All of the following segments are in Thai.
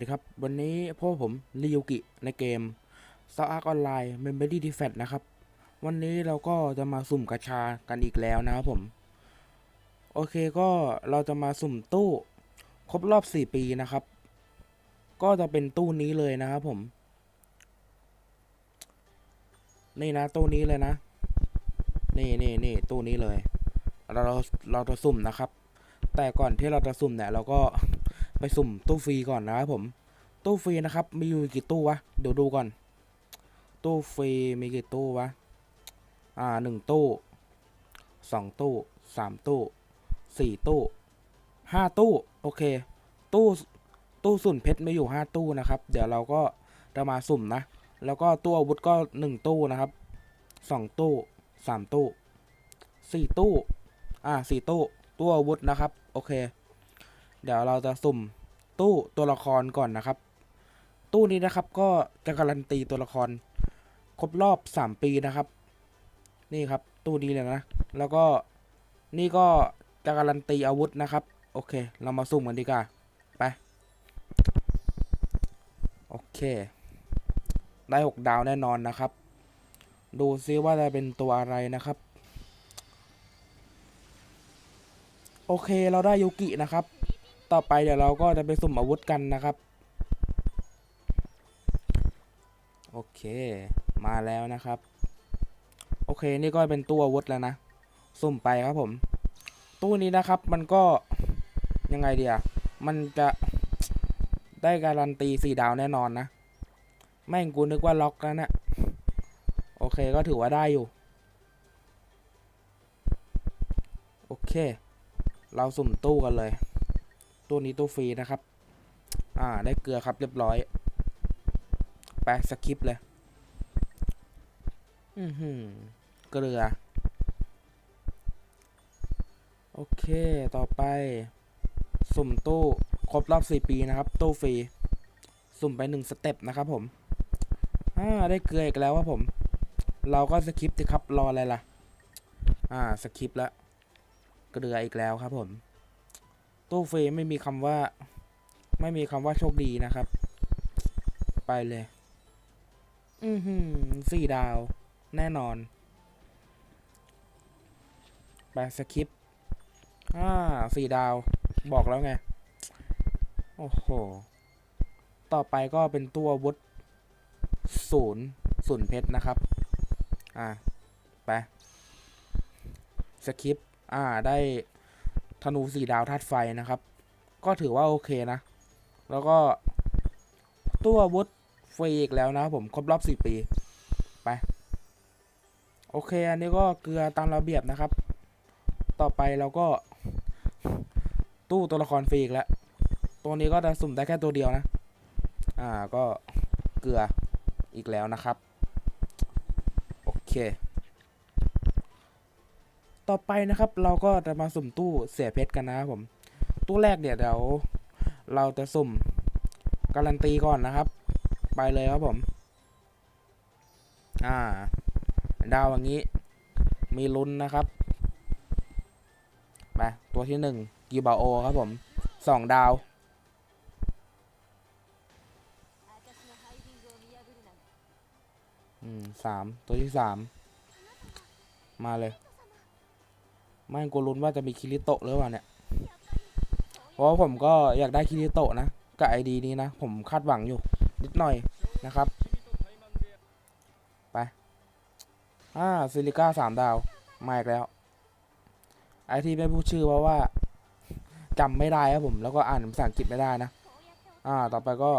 ดีครับ วันนี้พวกผมริยูกิในเกม s t a r Ark Online Memory d e f e c t นะครับ วันนี้เราก็จะมาสุ่มกระชากันอีกแล้วนะครับผม โอเคก็เราจะมาสุ่มตู้ ครบรอบ 4 ปีนะครับ ก็จะเป็นตู้นี้เลยนะครับผม นี่นะตู้นี้เลยนะ นี่นี่นี่ตู้นี้เลย เราเราเราจะสุ่มนะครับ แต่ก่อนที่เราจะสุ่มเนี่ยเราก็ไปสุ่มตู้ฟรีก่อนนะครับผม ตู้ฟรีนะครับ มีอยู่กี่ตู้วะ เดี๋ยวดูก่อน ตู้ฟรีมีกี่ตู้วะ อ่าหนึ่งตู้สองตู้สามตู้สี่ตู้ห้าตู้โอเค ตู้ตู้สุ่นเพชรมีอยู่ห้าตู้นะครับ เดี๋ยวเราก็จะมาสุ่มนะ แล้วก็ตู้อาวุธก็หนึ่งตู้นะครับสองตู้สามตู้สี่ตู้อ่าสี่ตู้ตู้อาวุธนะครับ โอเค เดี๋ยวเราจะสุ่มตู้ตัวละครก่อนนะครับ ตู้นี้นะครับก็จะการันตีตัวละคร ครบรอบสามปีนะครับ นี่ครับตู้นี้เลยนะ แล้วก็นี่ก็จะการันตีอาวุธนะครับ โอเค เรามาสุ่มกันดีกว่าไป โอเค ได้หกดาวแน่นอนนะครับ ดูซิว่าจะเป็นตัวอะไรนะครับ โอเคเราได้ยูกินะครับ ต่อไปเดี๋ยวเราก็จะไปสุ่มอาวุธกันนะครับ เค มาแล้วนะครับ โอเคนี่ก็เป็นตู้อาวุธแล้วนะ สุ่มไปครับผม ตู้นี้นะครับมันก็ยังไงเดียมันจะได้การันตีสี่ดาวแน่นอนนะ แม่งกูนึกว่าล็อกแล้วนะโอเคก็ถือว่าได้อยู่ โอเค เราสุ่มตู้กันเลย ตู้นี้ตู้ฟรีนะครับ อ่าได้เกลือครับเรียบร้อย ไปสคิปเลย อือหือเกลือ โอเค ต่อไป สุ่มตู้ ครบรอบ 4 ปีนะครับ ตู้ฟรี สุ่มไปหนึ่งสเต็ปนะครับผม อ่า ได้เกลืออีกแล้วว่าผม เราก็สคิปสิครับ รออะไรล่ะ อ่า สคิปแล้วเกลืออีกแล้วครับผม ตู้ฟรีไม่มีคำว่า ไม่มีคำว่าโชคดีนะครับ ไปเลย อือหือสี่ดาว แน่นอน ไปสคริปต์อ่าสี่ดาว บอกแล้วไง โอ้โห ต่อไปก็เป็นตัววุธศูนย์ศูนย์เพชรนะครับ อ่า ไปสคริปอ่า ได้ธนูสี่ดาวธาตุไฟนะครับ ก็ถือว่าโอเคนะ แล้วก็ตัววุธ ฟรีอีกแล้วนะครับผมครบรอบสี่ปี ไป โอเค อันนี้ก็เกลือตามระเบียบนะครับ ต่อไปเราก็ ตู้ตัวละครฟรีอีกแล้ว ตัวนี้ก็จะสุ่มได้แค่ตัวเดียวนะ อ่าก็เกลืออีกแล้วนะครับ โอเค ต่อไปนะครับเราก็จะมาสุ่มตู้เสียเพชรกันนะครับผม ตู้แรกเนี่ยเดี๋ยวเราจะสุ่มการันตีก่อนนะครับ ไปเลยครับผม อ่า ดาวอย่างนี้ มีลุ้นนะครับไปตัวที่หนึ่งกิบาโอครับผมสองดาว อืมสามตัวที่สามมาเลย ไม่กูลุ้นว่าจะมีคิริโตะหรือเปล่าเนี่ยเพราะผมก็อยากได้คิริโตะนะ กับไอดีนี้นะ ผมคาดหวังอยู่ นิดหน่อยนะครับ ไปอ่าซิลิก้าสามดาว มาอีกแล้ว ไอที่ไม่พูดชื่อเพราะว่าจำไม่ได้ครับผม แล้วก็อ่านภาษาอังกฤษไม่ได้นะ อ่า ต่อไปก็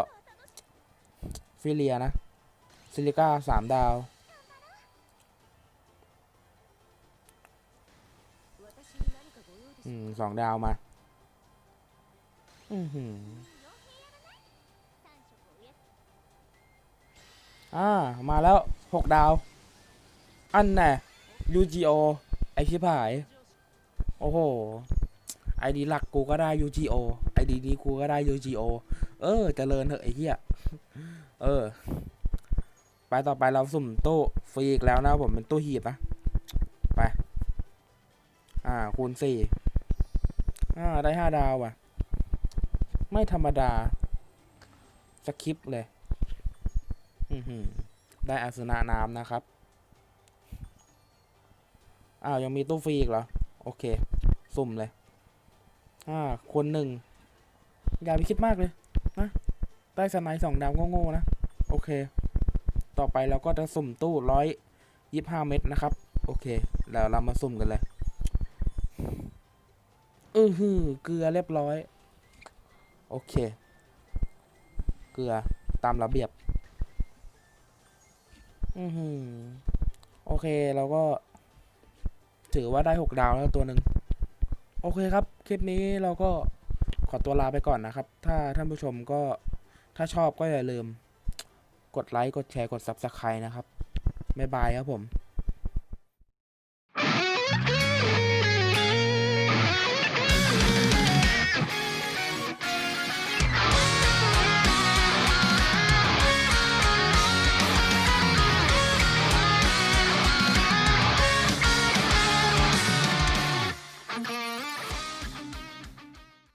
ฟิเลียนะ ซิลิก้าสามดาว อืมสองดาวมา อือหือ อ่ามาแล้วหกดาว อันน่ะ UGO ไอชิบหาย โอ้โหไอดีหลักกูก็ได้ UGO ไอดีนี้กูก็ได้ UGO เออเจริญเถอะไอเหี้ยเออ ไปต่อไปเราสุ่มตู้ฟรีอีกแล้วนะผมเป็นตู้หีบนะ ไป อ่า คูณสี่อ่า ได้ห้าดาวว่ะ ไม่ธรรมดาสคริปเลย ได้อาสนะน้ำนะครับ อ้าว ยังมีตู้ฟรีอีกเหรอ โอเค สุ่มเลย อ่า คนหนึ่ง อย่าไปคิดมากเลย นะ ได้สไนด์สองดาวโง่ๆนะ โอเค ต่อไปเราก็จะสุ่มตู้ร้อยยี่ห้าเม็ดนะครับ โอเค แล้วเรามาสุ่มกันเลย อือหือ เกลือเรียบร้อย โอเค เกลือตามระเบียบ อือหือโอเคเราก็ ถือว่าได้หกดาวแล้วตัวหนึ่งโอเคครับ คลิปนี้เราก็ขอตัวลาไปก่อนนะครับ ถ้าท่านผู้ชมก็ถ้าชอบก็อย่าลืม กดไลค์ กดแชร์ กด Subscribe นะครับ บ๊ายบายครับผม